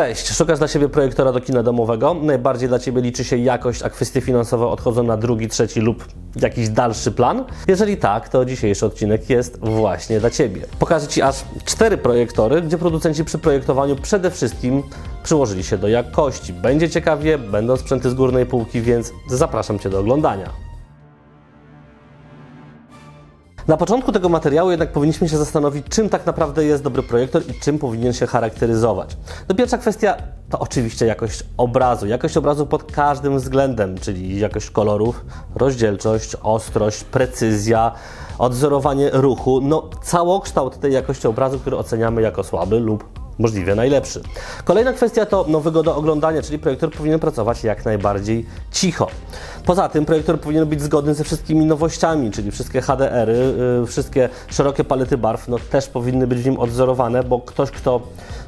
Cześć, szukasz dla siebie projektora do kina domowego? Najbardziej dla Ciebie liczy się jakość, a kwestie finansowe odchodzą na drugi, trzeci lub jakiś dalszy plan? Jeżeli tak, to dzisiejszy odcinek jest właśnie dla Ciebie. Pokażę Ci aż cztery projektory, gdzie producenci przy projektowaniu przede wszystkim przyłożyli się do jakości. Będzie ciekawie, będą sprzęty z górnej półki, więc zapraszam Cię do oglądania. Na początku tego materiału jednak powinniśmy się zastanowić, czym tak naprawdę jest dobry projektor i czym powinien się charakteryzować. No pierwsza kwestia to oczywiście jakość obrazu. Jakość obrazu pod każdym względem, czyli jakość kolorów, rozdzielczość, ostrość, precyzja, odzorowanie ruchu, no całokształt tej jakości obrazu, który oceniamy jako słaby lub możliwie najlepszy. Kolejna kwestia to no, wygoda oglądania, czyli projektor powinien pracować jak najbardziej cicho. Poza tym projektor powinien być zgodny ze wszystkimi nowościami, czyli wszystkie HDR-y, yy, wszystkie szerokie palety barw no, też powinny być w nim odzorowane, bo ktoś, kto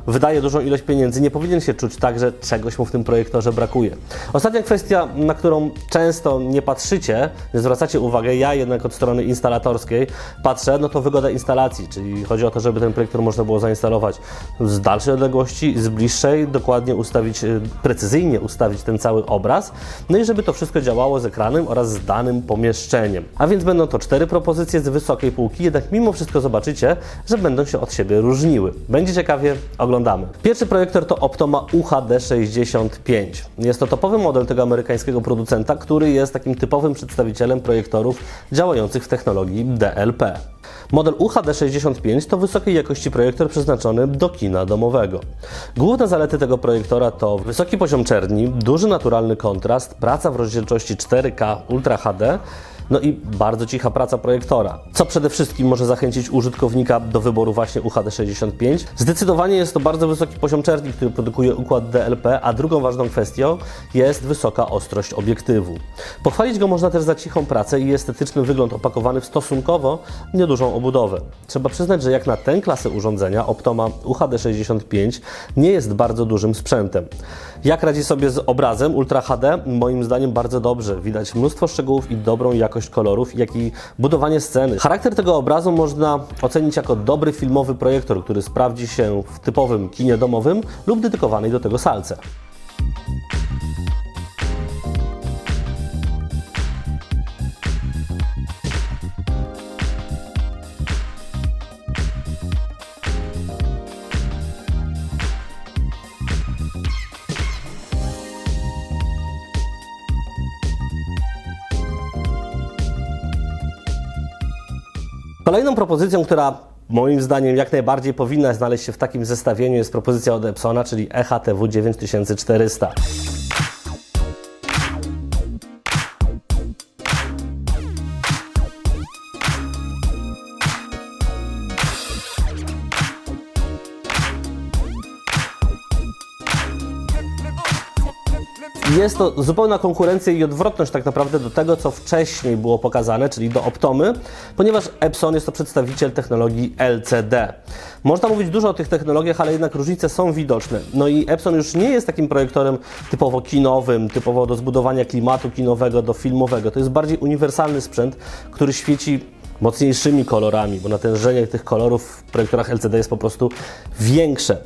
wydaje dużą ilość pieniędzy, nie powinien się czuć tak, że czegoś mu w tym projektorze brakuje. Ostatnia kwestia, na którą często nie patrzycie, nie zwracacie uwagę, ja jednak od strony instalatorskiej patrzę, no to wygoda instalacji, czyli chodzi o to, żeby ten projektor można było zainstalować z dalszej odległości, z bliższej, dokładnie ustawić, y, precyzyjnie ustawić ten cały obraz, no i żeby to wszystko działało z ekranem oraz z danym pomieszczeniem. A więc będą to cztery propozycje z wysokiej półki, jednak mimo wszystko zobaczycie, że będą się od siebie różniły. Będzie ciekawie, oglądamy. Pierwszy projektor to Optoma UHD65. Jest to topowy model tego amerykańskiego producenta, który jest takim typowym przedstawicielem projektorów działających w technologii DLP. Model UHD65 to wysokiej jakości projektor przeznaczony do kina domowego. Główne zalety tego projektora to wysoki poziom czerni, duży naturalny kontrast, praca w rozdzielczości 4K Ultra HD, no i bardzo cicha praca projektora, co przede wszystkim może zachęcić użytkownika do wyboru właśnie UHD65. Zdecydowanie jest to bardzo wysoki poziom czerni, który produkuje układ DLP, a drugą ważną kwestią jest wysoka ostrość obiektywu. Pochwalić go można też za cichą pracę i estetyczny wygląd opakowany w stosunkowo niedużą obudowę. Trzeba przyznać, że jak na tę klasę urządzenia Optoma UHD65 nie jest bardzo dużym sprzętem. Jak radzi sobie z obrazem Ultra HD? Moim zdaniem bardzo dobrze. Widać mnóstwo szczegółów i dobrą jakość kolorów, jak i budowanie sceny. Charakter tego obrazu można ocenić jako dobry filmowy projektor, który sprawdzi się w typowym kinie domowym lub dedykowanej do tego salce. Kolejną propozycją, która moim zdaniem jak najbardziej powinna znaleźć się w takim zestawieniu jest propozycja od Epsona, czyli EHTW 9400. Jest to zupełna konkurencja i odwrotność tak naprawdę do tego, co wcześniej było pokazane, czyli do Optomy, ponieważ Epson jest to przedstawiciel technologii LCD. Można mówić dużo o tych technologiach, ale jednak różnice są widoczne. No i Epson już nie jest takim projektorem typowo kinowym, typowo do zbudowania klimatu kinowego, do filmowego. To jest bardziej uniwersalny sprzęt, który świeci mocniejszymi kolorami, bo natężenie tych kolorów w projektorach LCD jest po prostu większe.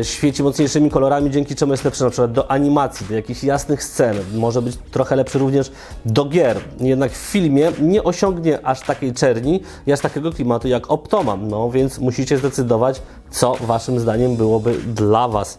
E, Świeci mocniejszymi kolorami, dzięki czemu jest lepszy na przykład do animacji, do jakichś jasnych scen. Może być trochę lepszy również do gier. Jednak w filmie nie osiągnie aż takiej czerni i aż takiego klimatu jak Optoma. No więc musicie zdecydować, co Waszym zdaniem byłoby dla Was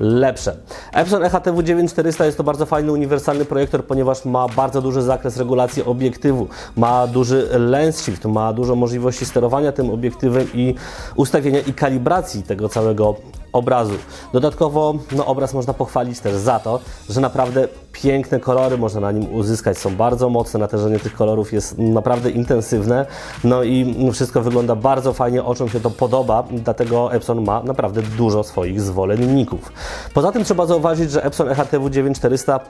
lepsze. Epson EHTW 9400 jest to bardzo fajny, uniwersalny projektor, ponieważ ma bardzo duży zakres regulacji obiektywu, ma duży lens shift, ma dużo możliwości sterowania tym obiektywem i ustawienia i kalibracji tego całego obrazu. Dodatkowo no, obraz można pochwalić też za to, że naprawdę piękne kolory można na nim uzyskać, są bardzo mocne, natężenie tych kolorów jest naprawdę intensywne, no i wszystko wygląda bardzo fajnie, oczom się to podoba, dlatego Epson ma naprawdę dużo swoich zwolenników. Poza tym trzeba zauważyć, że Epson EHTW 9400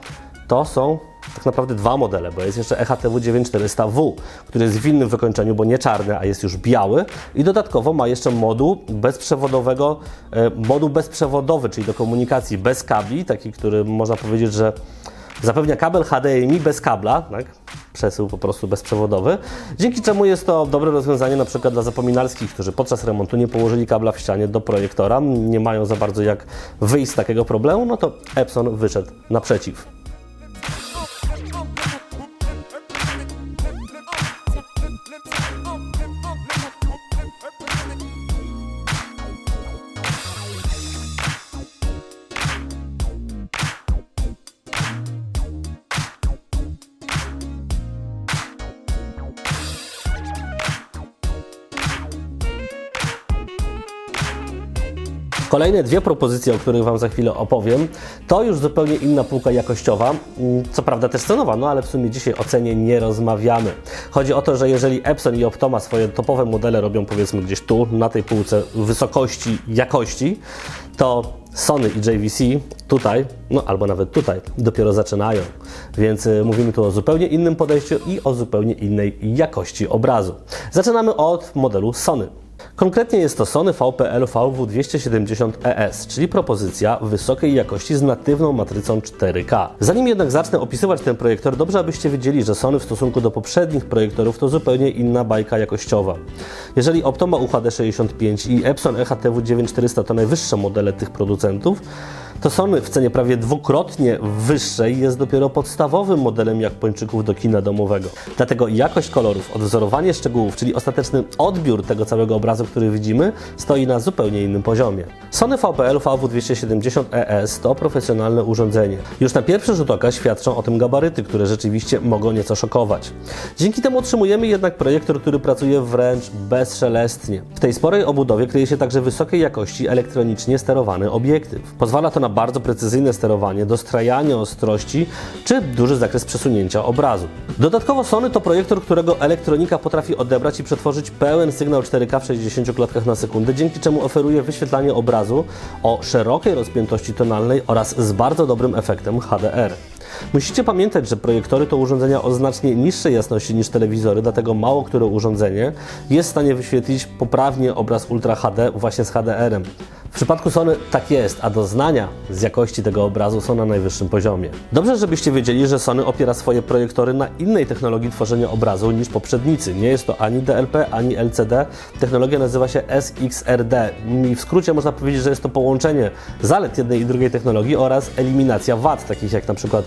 to są tak naprawdę dwa modele, bo jest jeszcze EHTW 9400W, który jest w innym wykończeniu, bo nie czarny, a jest już biały i dodatkowo ma jeszcze moduł bezprzewodowego, e, moduł bezprzewodowy, czyli do komunikacji bez kabli, taki, który można powiedzieć, że Zapewnia kabel HDMI bez kabla, tak? przesył po prostu bezprzewodowy, dzięki czemu jest to dobre rozwiązanie na przykład dla zapominalskich, którzy podczas remontu nie położyli kabla w ścianie do projektora, nie mają za bardzo jak wyjść z takiego problemu, no to Epson wyszedł naprzeciw. Kolejne dwie propozycje, o których Wam za chwilę opowiem, to już zupełnie inna półka jakościowa, mm, co prawda też cenowa, no ale w sumie dzisiaj o cenie nie rozmawiamy. Chodzi o to, że jeżeli Epson i Optoma swoje topowe modele robią powiedzmy gdzieś tu, na tej półce wysokości, jakości, to Sony i JVC tutaj, no albo nawet tutaj, dopiero zaczynają. Więc y, mówimy tu o zupełnie innym podejściu i o zupełnie innej jakości obrazu. Zaczynamy od modelu Sony. Konkretnie jest to Sony VPL VW270ES, czyli propozycja wysokiej jakości z natywną matrycą 4K. Zanim jednak zacznę opisywać ten projektor, dobrze abyście wiedzieli, że Sony w stosunku do poprzednich projektorów to zupełnie inna bajka jakościowa. Jeżeli Optoma UHD65 i Epson E EHTW9400 to najwyższe modele tych producentów, to Sony w cenie prawie dwukrotnie wyższej jest dopiero podstawowym modelem Japończyków do kina domowego. Dlatego jakość kolorów, odwzorowanie szczegółów, czyli ostateczny odbiór tego całego obrazu, który widzimy, stoi na zupełnie innym poziomie. Sony VPL VW270ES to profesjonalne urządzenie. Już na pierwszy rzut oka świadczą o tym gabaryty, które rzeczywiście mogą nieco szokować. Dzięki temu otrzymujemy jednak projektor, który pracuje wręcz bezszelestnie. W tej sporej obudowie kryje się także wysokiej jakości elektronicznie sterowany obiektyw. Pozwala to na bardzo precyzyjne sterowanie, dostrajanie ostrości czy duży zakres przesunięcia obrazu. Dodatkowo Sony to projektor, którego elektronika potrafi odebrać i przetworzyć pełen sygnał 4K w 60 klatkach na sekundę, dzięki czemu oferuje wyświetlanie obrazu o szerokiej rozpiętości tonalnej oraz z bardzo dobrym efektem HDR. Musicie pamiętać, że projektory to urządzenia o znacznie niższej jasności niż telewizory, dlatego mało które urządzenie jest w stanie wyświetlić poprawnie obraz Ultra HD właśnie z HDR-em. W przypadku Sony tak jest, a doznania z jakości tego obrazu są na najwyższym poziomie. Dobrze, żebyście wiedzieli, że Sony opiera swoje projektory na innej technologii tworzenia obrazu niż poprzednicy. Nie jest to ani DLP, ani LCD. Technologia nazywa się SXRD. I w skrócie można powiedzieć, że jest to połączenie zalet jednej i drugiej technologii oraz eliminacja wad, takich jak na przykład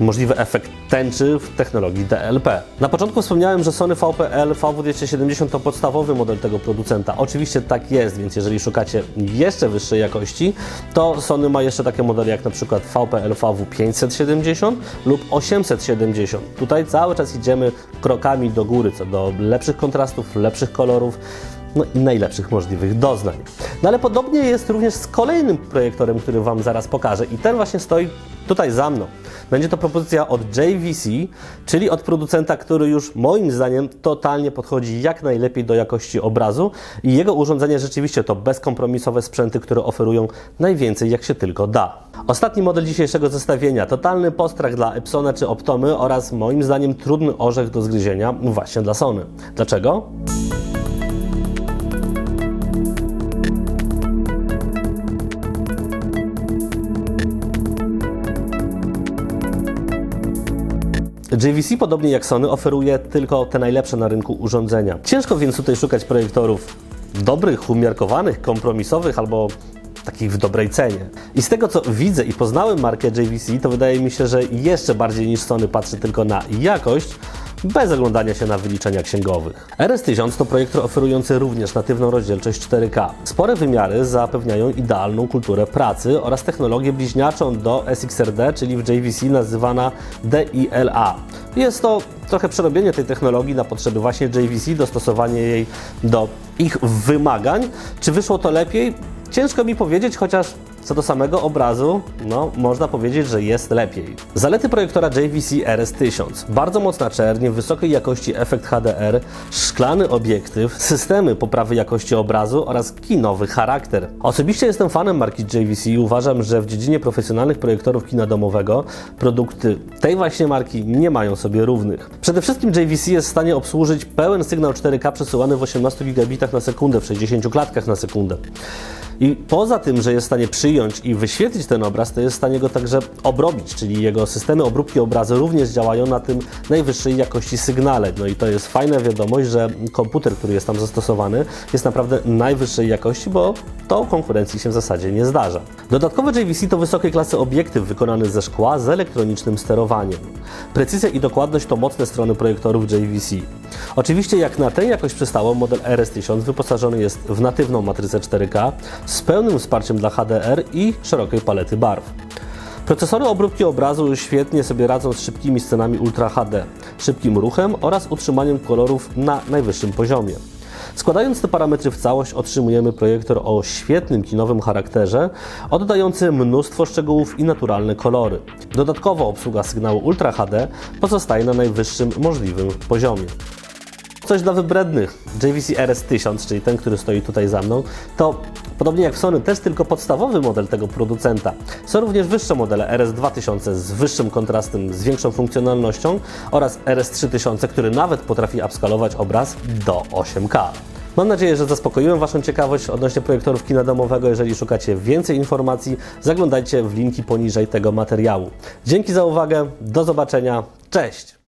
możliwy efekt tęczy w technologii DLP. Na początku wspomniałem, że Sony VPL VW270 to podstawowy model tego producenta. Oczywiście tak jest, więc jeżeli szukacie jeszcze wyższej jakości, to Sony ma jeszcze takie modele jak na przykład VPL VW570 lub 870. Tutaj cały czas idziemy krokami do góry co do lepszych kontrastów, lepszych kolorów, no i najlepszych możliwych doznań. No ale podobnie jest również z kolejnym projektorem, który Wam zaraz pokażę i ten właśnie stoi tutaj za mną. Będzie to propozycja od JVC, czyli od producenta, który już moim zdaniem totalnie podchodzi jak najlepiej do jakości obrazu i jego urządzenie rzeczywiście to bezkompromisowe sprzęty, które oferują najwięcej jak się tylko da. Ostatni model dzisiejszego zestawienia, totalny postrach dla Epsona czy Optomy oraz moim zdaniem trudny orzech do zgryzienia właśnie dla Sony. Dlaczego? JVC, podobnie jak Sony, oferuje tylko te najlepsze na rynku urządzenia. Ciężko więc tutaj szukać projektorów dobrych, umiarkowanych, kompromisowych albo takich w dobrej cenie. I z tego co widzę i poznałem markę JVC, to wydaje mi się, że jeszcze bardziej niż Sony patrzy tylko na jakość, bez oglądania się na wyliczenia księgowych. RS1000 to projektor oferujący również natywną rozdzielczość 4K. Spore wymiary zapewniają idealną kulturę pracy oraz technologię bliźniaczą do SXRD, czyli w JVC nazywana DILA. Jest to trochę przerobienie tej technologii na potrzeby właśnie JVC, dostosowanie jej do ich wymagań. Czy wyszło to lepiej? Ciężko mi powiedzieć, chociaż co do samego obrazu, no można powiedzieć, że jest lepiej. Zalety projektora JVC RS1000. Bardzo mocna czerń, wysokiej jakości efekt HDR, szklany obiektyw, systemy poprawy jakości obrazu oraz kinowy charakter. Osobiście jestem fanem marki JVC i uważam, że w dziedzinie profesjonalnych projektorów kina domowego produkty tej właśnie marki nie mają sobie równych. Przede wszystkim JVC jest w stanie obsłużyć pełen sygnał 4K przesyłany w 18 gigabitach na sekundę w 60 klatkach na sekundę. I poza tym, że jest w stanie przyjąć i wyświetlić ten obraz, to jest w stanie go także obrobić, czyli jego systemy obróbki obrazu również działają na tym najwyższej jakości sygnale. No i to jest fajna wiadomość, że komputer, który jest tam zastosowany, jest naprawdę najwyższej jakości, bo to konkurencji się w zasadzie nie zdarza. Dodatkowe JVC to wysokiej klasy obiektyw wykonany ze szkła z elektronicznym sterowaniem. Precyzja i dokładność to mocne strony projektorów JVC. Oczywiście jak na tę jakość przystało, model RS1000 wyposażony jest w natywną matrycę 4K z pełnym wsparciem dla HDR i szerokiej palety barw. Procesory obróbki obrazu świetnie sobie radzą z szybkimi scenami Ultra HD, szybkim ruchem oraz utrzymaniem kolorów na najwyższym poziomie. Składając te parametry w całość, otrzymujemy projektor o świetnym kinowym charakterze, oddający mnóstwo szczegółów i naturalne kolory. Dodatkowo obsługa sygnału Ultra HD pozostaje na najwyższym możliwym poziomie. Coś dla wybrednych. JVC RS1000, czyli ten, który stoi tutaj za mną, to podobnie jak w Sony też tylko podstawowy model tego producenta. Są również wyższe modele RS2000 z wyższym kontrastem, z większą funkcjonalnością oraz RS3000, który nawet potrafi upskalować obraz do 8K. Mam nadzieję, że zaspokoiłem Waszą ciekawość odnośnie projektorów kina domowego. Jeżeli szukacie więcej informacji, zaglądajcie w linki poniżej tego materiału. Dzięki za uwagę, do zobaczenia, cześć!